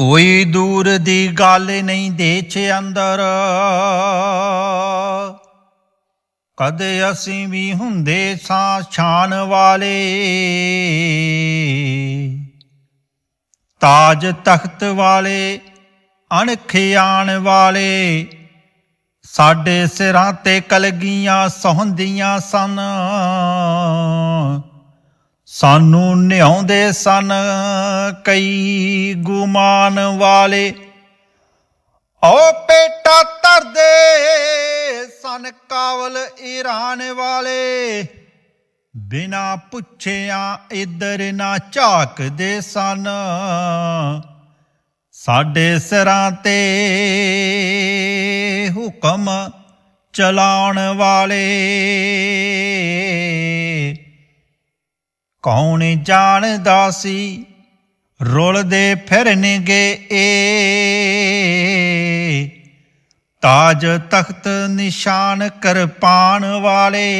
ਕੋਈ ਦੂਰ ਦੀ ਗੱਲ ਨਹੀਂ ਦੇਛ ਅੰਦਰ। ਕਦੇ ਅਸੀਂ ਵੀ ਹੁੰਦੇ ਸਾਂ ਛਾਨ ਵਾਲੇ। ਤਾਜ ਤਖਤ ਵਾਲੇ ਅਣਖਿਆਣ ਵਾਲੇ। ਸਾਡੇ ਸਿਰਾਂ ਤੇ ਕਲਗੀਆਂ ਸੌਂਦੀਆਂ ਸਨ। ਸਾਨੂੰ ਨਿਆਉਂਦੇ ਸਨ ਕਈ ਗੁਮਾਨ ਵਾਲੇ। ਓ ਪੇਟਾ ਧਰਦੇ ਸਨ ਕਾਵਲ ਈਰਾਨ ਵਾਲੇ। ਬਿਨਾ ਪੁੱਛਿਆਂ ਇਧਰ ਨਾ ਝਾਕਦੇ ਸਨ। ਸਾਡੇ ਸਿਰਾਂ ਤੇ ਹੁਕਮ ਚਲਾਉਣ ਵਾਲੇ। ਕੌਣ ਜਾਣਦਾ ਸੀ? ਰੁਲਦੇ ਫਿਰਨਗੇ ਇਹ ਤਾਜ ਤਖਤ ਨਿਸ਼ਾਨ ਕਿਰਪਾਨ ਵਾਲੇ।